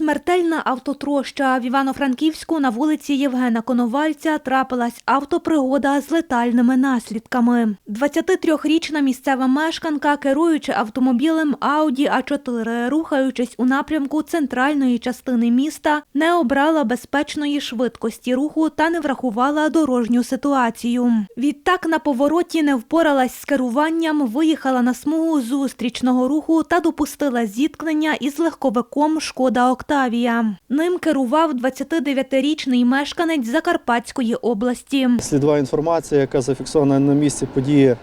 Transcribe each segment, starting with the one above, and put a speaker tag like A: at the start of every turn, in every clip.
A: Смертельна автотроща в Івано-Франківську на вулиці Євгена Коновальця трапилась автопригода з летальними наслідками. 23-річна місцева мешканка, керуючи автомобілем Audi А4, рухаючись у напрямку центральної частини міста, не обрала безпечної швидкості руху та не врахувала дорожню ситуацію. Відтак на повороті не впоралась з керуванням, виїхала на смугу зустрічного руху та допустила зіткнення із легковиком Шкода Октавія. Ним керував 29-річний мешканець Закарпатської області.
B: Слідова інформація, яка зафіксована на місці події,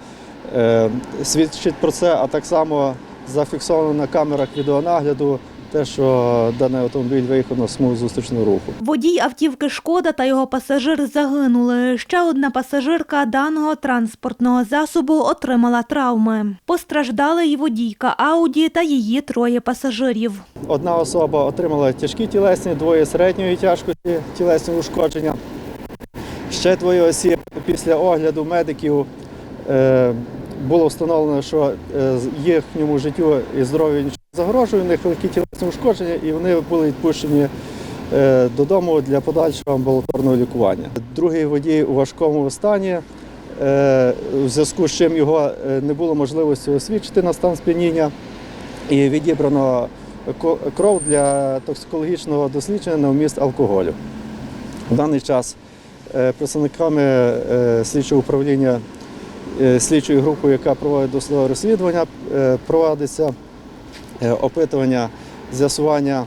B: е, свідчить про це, а так само зафіксовано на камерах відеонагляду те, що даний автомобіль виїхав на смугу зустрічного руху.
A: Водій автівки Шкода та його пасажир загинули. Ще одна пасажирка даного транспортного засобу отримала травми. Постраждали й водійка Ауді та її троє пасажирів.
B: Одна особа отримала тяжкі тілесні, двоє середньої тяжкості тілесні ушкодження. Ще двоє осіб після огляду медиків е, було встановлено, що е, їхньому життю і здоров'ю загрожує, у них легкі тілесні ушкодження, і вони були відпущені е, додому для подальшого амбулаторного лікування. Другий водій у важкому стані, е, в зв'язку з чим його е, не було можливості освідчити на стан сп'яніння, і відібрано кров для токсикологічного дослідження на вміст алкоголю. В даний час е, представниками е, слідчого управління е, слідчої групи, яка проводить досудове розслідування, е, проводиться е, опитування, з'ясування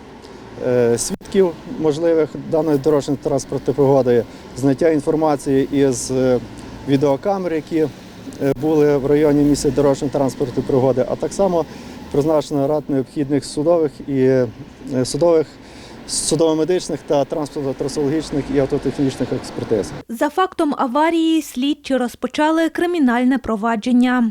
B: е, свідків можливих даної дорожньої транспортної пригоди, знаття інформації із е, відеокамер, які е, були в районі місця дорожньої транспортної пригоди, а так само призначено ряд необхідних судових і е, судових судово-медичних та транспортно-трасологічних і автотехнічних експертиз.
A: За фактом аварії слідчі розпочали кримінальне провадження.